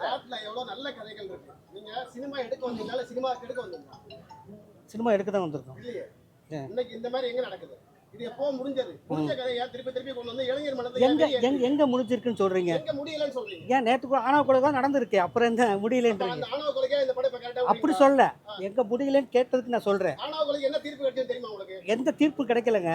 நாட்டுல எவ்வளவு நல்ல கதைகள் இருக்கு. நீங்க சினிமா எடுக்க வந்தீங்களா இல்ல சினிமாக்கு எடுக்க வந்தீங்களா சினிமா எடுக்க தான் வந்திருக்கோம்? இன்னைக்கு இந்த மாதிரி எங்க நடக்குது? இது எப்போ முடிஞ்சது? முடிஞ்ச கதையை திருப்பி திருப்பி கொண்டு வந்து இளைஞர் மனதை எங்க எங்க எங்க முடிஞ்சிருக்குன்னு சொல்றீங்க? எங்க முடியலன்னு சொல்றீங்க. ஏன் கூட ஆணவ கொலை தான் நடந்திருக்கு அப்புறம் என்ன முடியலன்றீங்க ஆணவ கொலைக்கே இந்த படம் இப்ப கரெக்டா அப்படி சொல்ல எங்க முடியலன்னு கேட்டதுக்கு நான் சொல்றேன். ஆணவ கொலைக்கு என்ன தீர்ப்பு கிடைச்சது தெரியுமா உங்களுக்கு? எந்த தீர்ப்பு கிடைக்கலங்க?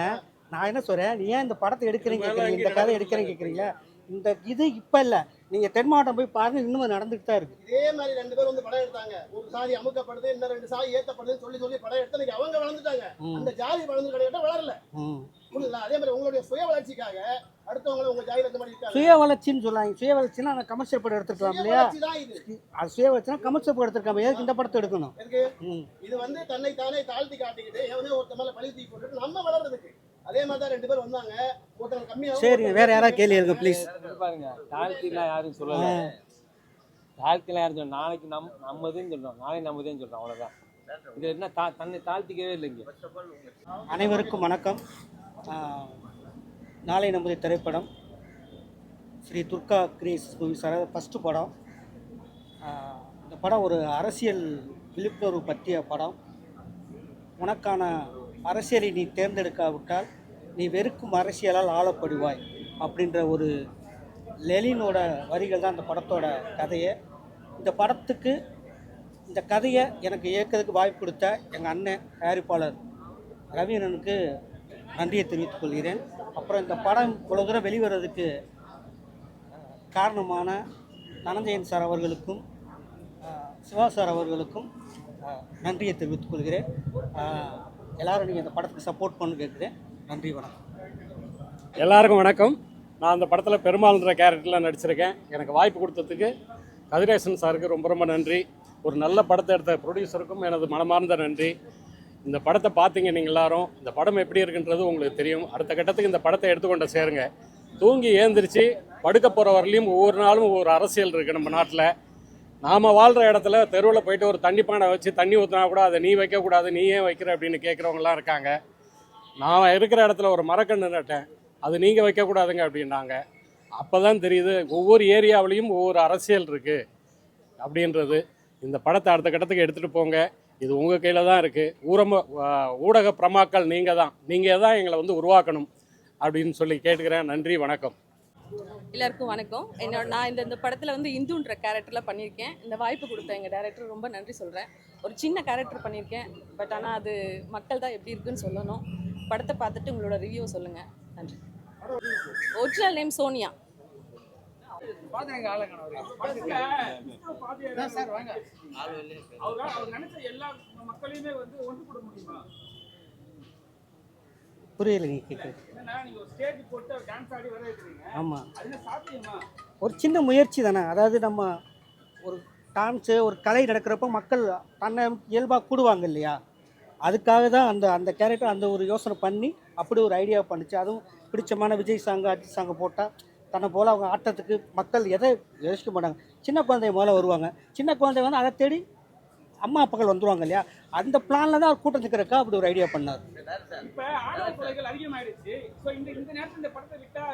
நான் என்ன சொல்றேன் நீ ஏன் இந்த படத்தை எடுக்கிறீங்க இந்த கதை எடுக்கிறேன் கேக்குறீங்களா இந்த இது இப்ப இல்ல. நீங்க தென் மாவட்டம் போய் பாருங்க இன்னும் நடந்துட்டு தான் இருக்கு. இதே மாதிரி ரெண்டு பேர் வந்து படம் எடுத்தாங்க. ஒரு சாதி அமுக்கப்படுது இன்னும் ரெண்டு சாதி ஏத்தப்படுதுன்னு சொல்லி சொல்லி படம் எடுத்து அவங்க வளர்ந்துட்டாங்க. அந்த ஜாதி வளர்ந்து கிடையாது வளரல. ம். புரியுதுங்களா? அதே மாதிரி உங்களுடைய சுய வளர்ச்சிக்காக அடுத்தவங்க உங்க ஜாதியில இந்த மாதிரி சுய வளர்ச்சின்னு சொல்லாங்க சுய வளர்ச்சினா அந்த கமர்ஷியல் படம் எடுத்துக்கலாம் சுய இல்லையா? அது சுய வளர்ச்சினா கமர்ஷியல் படம் எடுத்துருக்காம எதுக்கு இந்த படத்தை எடுக்கணும். இது வந்து தன்னை தானே தாழ்த்தி காட்டிக்கிட்டு எவனே ஒருத்த மேல பழி தூக்கி போட்டுட்டு நம்ம வளர்றதுக்கு. அதே மாதிரி தான் ரெண்டு பேர் வந்தாங்க. ஒருத்தவங்க கம்மியா சரிங்க வேற யாராவது கேள்வி இருங்க ப்ளீஸ் பாருங்க தாழ்த்திலாம் யாரும் சொல்லல. தாழ்த்திலாம் யாரும் சொல்ல நாளைக்கு நம் நம்மதுன்னு சொல்றோம். நாளைக்கு நம்மதுன்னு சொல்றோம் அவ்வளவுதான். இது என்ன தா தன்னை தாழ்த்திக்கவே இல்லைங்க அனைவருக்கும் வணக்கம். நாளை நமது திரைப்படம் Shri Durga grace movie sir first படம். இந்த படம் ஒரு அரசியல் விழிப்புணர்வு பற்றிய படம். உனக்கான அரசியலை நீ தேர்ந்தெடுக்காவிட்டால் நீ வெறுக்கும் அரசியலால் ஆளப்படுவாய் அப்படின்ற ஒரு லெலினோட வரிகள் தான் அந்த படத்தோட கதையை. இந்த படத்துக்கு இந்த கதையை எனக்கு இயக்கிறதுக்கு வாய்ப்பு கொடுத்த எங்கள் அண்ணன் தயாரிப்பாளர் ரவீனனுக்கு நன்றியை தெரிவித்துக் கொள்கிறேன். அப்புறம் இந்த படம் இவ்வளோ தூரம் வெளிவரதுக்கு காரணமான தனஞ்சயன் சார் அவர்களுக்கும் சிவா சார் அவர்களுக்கும் நன்றியை தெரிவித்துக் கொள்கிறேன். எல்லாரும் நீங்கள் இந்த படத்துக்கு சப்போர்ட் பண்ணு கேட்குறேன் நன்றி வணக்கம். எல்லாருக்கும் வணக்கம். நான் அந்த படத்தில் பெருமாள்ன்ற கேரக்டரில் நடிச்சிருக்கேன். எனக்கு வாய்ப்பு கொடுத்ததுக்கு கதிரேசன் சாருக்கு ரொம்ப ரொம்ப நன்றி. ஒரு நல்ல படத்தை எடுத்த ப்ரொடியூசருக்கும் எனது மனமார்ந்த நன்றி. இந்த படத்தை பார்த்தீங்க நீங்கள் எல்லாரும். இந்த படம் எப்படி இருக்குன்றது உங்களுக்கு தெரியும். அடுத்த கட்டத்துக்கு இந்த படத்தை எடுத்துக்கொண்ட சேருங்க. தூங்கி ஏந்திரிச்சு படுக்க போகிற வரலையும் ஒவ்வொரு நாளும் ஒவ்வொரு அரசியல் இருக்குது நம்ம நாட்டில். நாம் வாழ்கிற இடத்துல தெருவில் போயிட்டு ஒரு தண்ணி பானை வச்சு தண்ணி ஊற்றினா கூட அதை நீ வைக்கக்கூடாது நீ ஏன் வைக்கிற அப்படின்னு கேட்குறவங்களாம் இருக்காங்க. நான் இருக்கிற இடத்துல ஒரு மரக்கன்று நட்டேன். அது நீங்கள் வைக்கக்கூடாதுங்க அப்படின்னாங்க. அப்போ தான் தெரியுது ஒவ்வொரு ஏரியாவிலையும் ஒவ்வொரு அரசியல் இருக்குது அப்படின்றது. இந்த படத்தை அடுத்த கட்டத்துக்கு எடுத்துகிட்டு போங்க. இது உங்கள் கையில் தான் இருக்குது ஊரம ஊடக பிரமாக்கள் நீங்கள் தான். நீங்கள் தான் எங்களை வந்து உருவாக்கணும் அப்படின்னு சொல்லி கேட்டுக்கிறேன். நன்றி வணக்கம். எல்லாருக்கும் வணக்கம் என்னோட நான் இந்த இந்த படத்தில் வந்து இந்துன்ற கேரக்டரில் பண்ணியிருக்கேன் இந்த வாய்ப்பு கொடுத்த எங்கள் டேரக்டர் ரொம்ப நன்றி சொல்கிறேன் ஒரு சின்ன கேரக்டர் பண்ணியிருக்கேன் பட் ஆனால் அது மக்கள் தான் எப்படி இருக்குன்னு சொல்லணும் படத்தை பார்த்துட்டு உங்களோட ரிவ்யூ சொல்லுங்கள் நன்றி ஒரிஜினல் நேம் சோனியா புரியலைங்க கேட்குறது. ஆமாம் ஒரு சின்ன முயற்சி தானே. அதாவது நம்ம ஒரு டான்ஸு ஒரு கலை நடக்கிறப்ப மக்கள் தன்னை இயல்பாக கூடுவாங்க இல்லையா? அதுக்காக தான் அந்த அந்த கேரக்டர் அந்த ஒரு யோசனை பண்ணி அப்படி ஒரு ஐடியா பண்ணுச்சு. அதுவும் பிடிச்சமான விஜய் சாங்கு அஜித் சாங்கை போட்டால் தன்னை போல் அவங்க ஆட்டத்துக்கு மக்கள் எதை யோசிக்க மாட்டாங்க. சின்ன குழந்தை முதல்ல வருவாங்க. சின்ன குழந்தை வந்து அதை தேடி அம்மா அப்பாக்கள் வந்துருவாங்க இல்லையா? அந்த பிளானில் தான் அவர் கூட்டம் நிற்கிறக்கா அப்படி ஒரு ஐடியா பண்ணார். இப்ப ஆணவ கொலைகள் அதிகமாயிடுச்சு. சோ இந்த இந்த நேரத்துல இந்த படத்தை விட்டா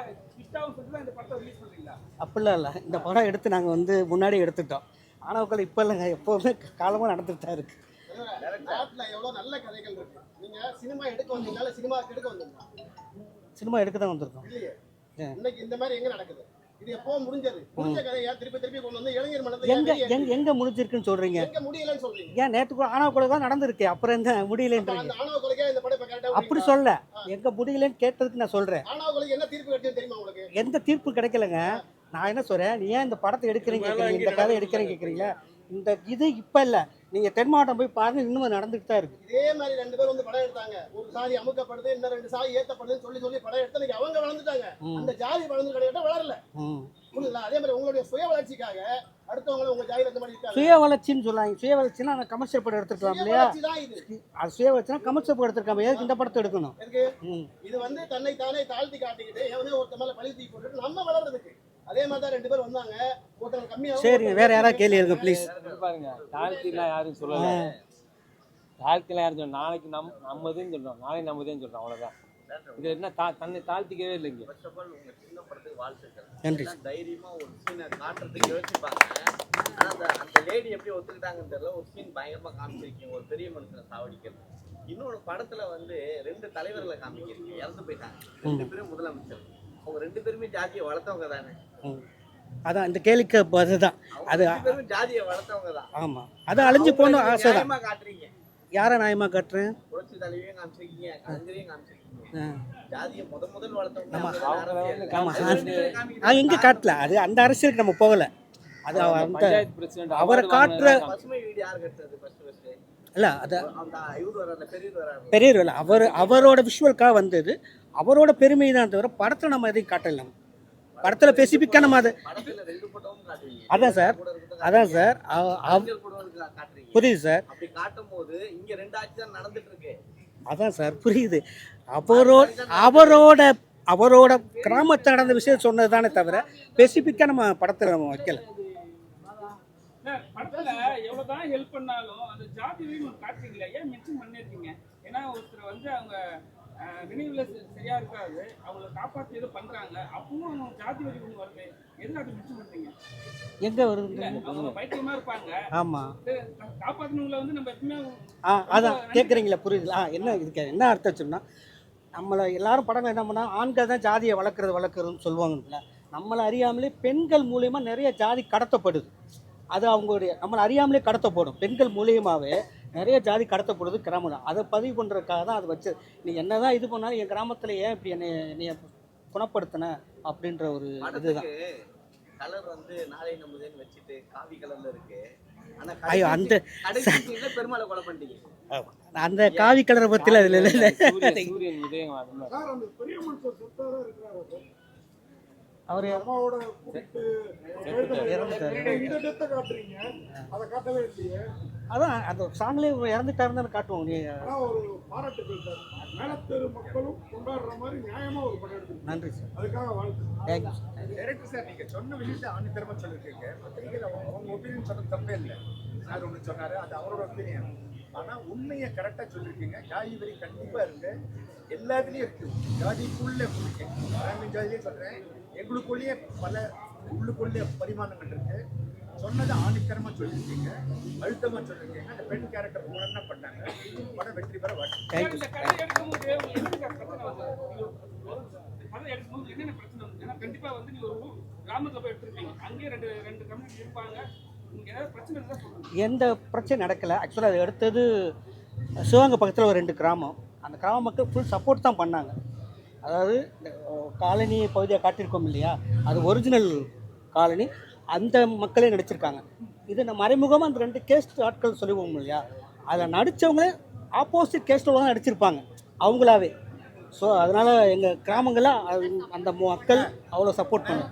விட்டாவும் சொல்லிட்டு தான் இந்த படத்தை ரிலீஸ் பண்றீங்களா? அப்படிலாம் இல்லை. இந்த படம் எடுத்து நாங்கள் வந்து முன்னாடி எடுத்துட்டோம். ஆனவக்கள் இப்போ இல்லைங்க. எப்போவுமே காலமாக நடந்துட்டு தான் இருக்குது நாட்டுல எவ்வளவு நல்ல கதைகள் இருக்கு? நீங்க சினிமா எடுக்க வந்தீங்களா? இல்ல சினிமாக்கு எடுக்க வந்தீங்களா? சினிமா எடுக்க தான் வந்திருக்கோம்? இன்னைக்கு இந்த மாதிரி எங்க நடக்குது? இது எப்போ முடிஞ்சது? முடிஞ்ச கதையை திருப்பி திருப்பி கொண்டு வந்து இளைஞர் மனதை ஏன் எங்க வெளியே எங்க எங்க முடிஞ்சிருக்குன்னு சொல்றீங்க? எங்க முடியலன்னு சொல்றீங்க. ஏன் கூட ஆணவ கொலை தான் நடந்திருக்கு அப்புறம் என்ன முடியலன்றீங்க? அந்த ஆணவ கொலைக்கே இந்த படம் இப்ப கரெக்டா அப்படி சொல்ல. எங்க முடியலன்னு கேட்டதுக்கு நான் சொல்றேன். ஆணவ கொலைக்கு என்ன தீர்ப்பு கிடைச்சது தெரியுமா உங்களுக்கு? எந்த தீர்ப்பு கிடைக்கலங்க? நான் என்ன சொல்றேன்? நீ ஏன் இந்த படத்தை எடுக்கிறீங்க கேக்குறீங்க, இந்த கதை எடுக்கிறேன் கேக்குறீங்களா இந்த இது இப்ப இல்ல. நீங்க தென் மாவட்டம் போய் பாருங்க இன்னும் நடந்துட்டு தான் இருக்கு. இதே மாதிரி ரெண்டு பேர் வந்து படம் எடுத்தாங்க. ஒரு சாதி அமுக்கப்படுது இன்னும் ரெண்டு சாதி ஏத்தப்படுதுன்னு சொல்லி சொல்லி படம் எடுத்து இன்னைக்கு அவங்க வளர்ந்துட்டாங்க. அந்த ஜாதி வளர்ந்து கிடையாது வளரல. புரியுதுங்களா? அதே மாதிரி உங்களுடைய சுய வளர்ச்சிக்காக அடுத்தவங்க உங்க ஜாதியில இந்த மாதிரி சுய வளர்ச்சின்னு சொல்லாங்க சுய வளர்ச்சினா அந்த கமர்ஷியல் படம் எடுத்துக்கலாம் சுய இல்லையா? அது சுய வளர்ச்சினா கமர்ஷியல் படம் எடுத்துருக்காம எதுக்கு இந்த படத்தை எடுக்கணும்? இது வந்து தன்னை தானே தாழ்த்தி காட்டிக்கிட்டு எவனே ஒருத்த மேல பழி தூக்கி போட்டுட்டு நம்ம வளர்றதுக்கு. அதே மாதிரி தான் ரெண்டு பேர் வந்தாங்க. ஒருத்தவங்க கம்மியா சரிங்க வேற யாராவது கேள்வி இருங்க ப்ளீஸ் பாருங்க தாழ்த்திலாம் யாரும் சொல்லல. தாழ்த்திலாம் யாரும் சொல்ல நாளைக்கு நம் நம்மதுன்னு சொல்றோம். நாளைக்கு நம்மதுன்னு சொல்றோம் அவ்வளவுதான். இது என்ன தா தன்னை தாழ்த்திக்கவே இல்லைங்க ஃபர்ஸ்ட் ஆஃப் ஆல் உங்க சின்ன படத்துக்கு வாழ்த்துக்கள். தைரியமா ஒரு சீனை காட்டுறதுக்கு யோசிப்பாங்க. அந்த அந்த லேடி எப்படி ஒத்துக்கிட்டாங்கன்னு தெரியல. ஒரு சீன் பயங்கரமா காமிச்சிருக்கீங்க. ஒரு பெரிய மனுஷனை சாவடிக்கிறது. இன்னொரு படத்துல வந்து ரெண்டு தலைவர்களை காமிக்கிறீங்க. இறந்து போயிட்டாங்க. ரெண்டு பேரும் முதலமைச்சர். அவங்க ரெண்டு பேருமே ஜாதியை வளர்த்தவங்க தானே. அதான் இந்த அவங்க அது ரெண்டு பேரும் ஜாதியை வளர்த்தவங்க தான். ஆமாம் அது அழிஞ்சு போகணும் ஆசை தான் நியாயமா காட்டுறீங்க. யாரை நியாயமாக கட்டுறேன்? புரட்சி தலைவியும் காமிச்சிருக்கீங்க கலைஞரையும் காமிச்சிருக்கீங்க. எங்கே காட்டல. அது அந்த அரசியலுக்கு நம்ம போகலை. அது அந்த பஞ்சாயத்து பிரசிடென்ட் அவரை காட்டுற இல்லை அது பெரியவர் இல்லை அவர் அவரோட விஷுவலுக்காக வந்தது. அவரோட பெருமை தான் தவிர படத்தில் நம்ம எதையும் காட்டல. நம்ம படத்தில் ஸ்பெசிஃபிக்காக நம்ம அதை அதான் சார். அதான் சார் புரியுது சார். அதான் சார் புரியுது. அவரோட அவரோட அவரோட கிராமத்தை நடந்த விஷயம் சொன்னது தானே தவிர ஸ்பெசிஃபிக்காக நம்ம படத்தில் நம்ம வைக்கல. படத்துல எவ்வளவுதான் ஹெல்ப் பண்ணாலும் அந்த ஜாதி ஒன்று காட்டுறீங்களே ஏன் மென்ஷன் பண்ணிருக்கீங்க ஏன்னா ஒருத்தர் வந்து அவங்க நினைவுல சரியா இருக்காது. அவங்கள காப்பாத்தி ஏதோ பண்றாங்க. அப்பவும் ஜாதி வரி ஒன்று வருது. எதுக்கு அது மென்ஷன் பண்றீங்க? எங்கே வருது அவங்க பைத்தியமா இருப்பாங்க. கா- காப்பாத்துனவங்கள வந்து நம்ம எப்பவுமே ஆ அதான் கேட்குறீங்களா புரியுது ஆ என்ன இதுக்கு என்ன அர்த்தம் சொன்னால் நம்மளை எல்லாரும் படங்கள் என்ன பண்ணால் ஆண்கள் தான் ஜாதியை வளர்க்குறது வளர்க்குறதுன்னு சொல்லுவாங்கல்ல. நம்மளை அறியாமலே பெண்கள் மூலியமாக நிறைய ஜாதி கடத்தப்படுது. அது அவங்களுடைய நம்மளை அறியாமலே கடத்தப்படும். பெண்கள் மூலியமாகவே நிறைய ஜாதி கடத்தப்படுது கிராமம் தான் அதை பதிவு பண்ணுறதுக்காக தான் அதை வச்சு நீ என்ன தான் இது பண்ணாலும் என் கிராமத்தில் ஏன் இப்படி என்னை என்னைய குணப்படுத்தின அப்படின்ற ஒரு இதுதான். கலர் வந்து நாளை நம்புதேன்னு வச்சுட்டு காவி கலர்ல இருக்கு. ஐயோ, அந்த- பெருமாளை கொலை பண்ணிட்டீங்க? அந்த காவி கலரை பற்றியில் அதில் இல்லை. காட்டவே இல்லையே. அதான் அந்த சாங்லேயே இறந்துட்டாருன்னு காட்டுவோம். நீ ஒரு பாராட்டுகள் சார் மேலத்தெரு மக்களும் கொண்டாடுற மாதிரி நியாயமா ஒரு படம் எடுத்துருக்கு நன்றி சார். அதுக்காக வாழ்த்து. தேங்க்யூ டைரக்டர் சார் நீங்க சொன்ன விஷயத்தை ஆணித்தரமா சொல்லிருக்கீங்க பத்திரிகையில் அவங்க அவங்க ஒப்பீனியன் சொன்னது தப்பே இல்லை. சார் ஒன்று சொன்னாரு அது அவரோட ஒப்பீனியன் ஆனா உண்மையை கரெக்டா சொல்லிருக்கீங்க ஜாதி வரி கண்டிப்பா இருக்கு. எல்லாத்துலயும் இருக்கு. ஜாதிக்குள்ள இருக்கு. நான் ஜாதியிலே சொல்றேன். எங்களுக்குள்ளேயே பல உள்ளுக்குள்ளே பரிமாணங்கள் இருக்கு. சொன்னதை ஆணித்தரமா சொல்லியிருக்கீங்க அழுத்தமா சொல்லியிருக்கீங்க. அந்த பெண் கேரக்டர் உணர்னா பண்ணாங்க. படம் வெற்றி பெற என்னென்ன பிரச்சனை வந்து ஒரு கிராமத்துல போய் எடுத்திருப்பீங்க. அங்கேயே ரெண்டு ரெண்டு கம்யூனிட்டி இருப்பாங்க. எந்த பிரச்சனை நடக்கலை. ஆக்சுவலாக அது அடுத்தது சிவகங்கை பக்கத்தில் ஒரு ரெண்டு கிராமம். அந்த கிராம மக்கள் ஃபுல் சப்போர்ட் தான் பண்ணாங்க. அதாவது காலனி பகுதியை காட்டியிருக்கோம் இல்லையா? அது ஒரிஜினல் காலனி. அந்த மக்களே நடிச்சிருக்காங்க. இது நம்ம மறைமுகமாக அந்த ரெண்டு கேஸ்ட் ஆட்கள் சொல்லுவோம் இல்லையா? அதில் நடித்தவங்களே ஆப்போசிட் கேஸ்ட்டில் தான் நடிச்சிருப்பாங்க. அவங்களாவே. ஸோ அதனால் எங்கள் கிராமங்களில் அந்த மக்கள் அவ்வளோ சப்போர்ட் பண்ணும்